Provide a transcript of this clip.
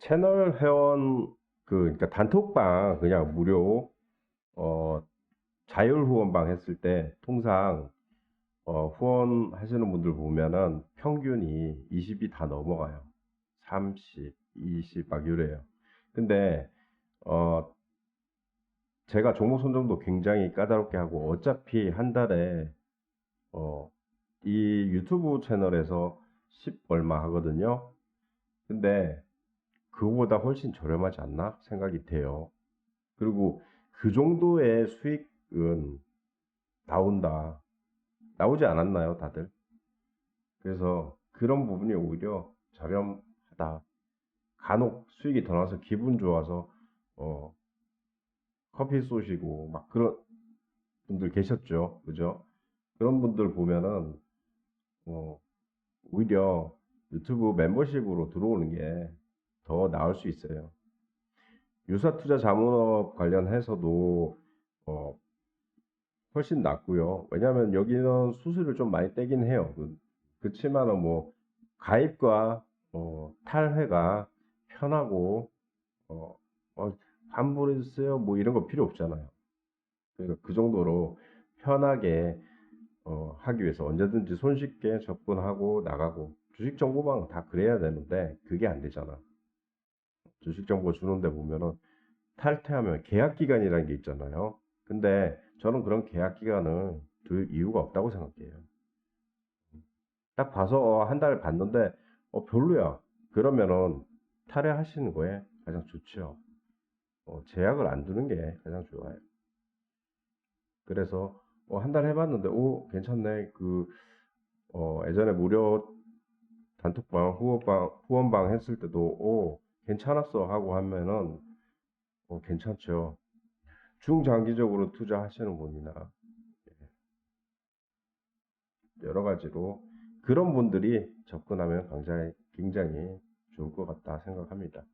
채널 회원 그 그러니까 단톡방 그냥 무료 어 자율 후원방 했을 때 통상 어 후원하시는 분들 보면은 평균이 20이 다 넘어가요. 30, 20 막 이래요. 근데 어 제가 종목 선정도 굉장히 까다롭게 하고 어차피 한 달에 어 이 유튜브 채널에서 10 얼마 하거든요. 근데 그거보다 훨씬 저렴하지 않나 생각이 돼요. 그리고 그 정도의 수익은 나온다. 나오지 않았나요, 다들? 그래서 그런 부분이 오히려 저렴하다. 간혹 수익이 더 나서 기분 좋아서 어 커피 쏘시고 막 그런 분들 계셨죠. 그죠? 그런 분들 보면은 어 오히려 유튜브 멤버십으로 들어오는 게 더 나을 수 있어요. 유사투자 자문업 관련해서도 어 훨씬 낫고요. 왜냐하면 여기는 수수료를 좀 많이 떼긴 해요. 그, 그치만은 뭐 가입과 어, 탈회가 편하고 어, 어, 환불해주세요 뭐 이런 거 필요 없잖아요. 그러니까 그 정도로 편하게 어, 하기 위해서 언제든지 손쉽게 접근하고 나가고 주식 정보방 다 그래야 되는데 그게 안 되잖아. 주식 정보 주는데 보면은 탈퇴하면 계약 기간이라는 게 있잖아요. 근데 저는 그런 계약 기간을 둘 이유가 없다고 생각해요. 딱 봐서 한 달 봤는데 어 별로야. 그러면은 탈회하시는 거에 가장 좋죠. 어, 제약을 안 두는 게 가장 좋아요. 그래서 어, 한 달 해봤는데 오 괜찮네. 그 어, 예전에 무료 단톡방 후원방 후원방 했을 때도 오 괜찮았어 하고 하면은 어, 괜찮죠. 중장기적으로 투자하시는 분이나 예, 여러 가지로 그런 분들이 접근하면 굉장히 굉장히 좋을 것 같다 생각합니다.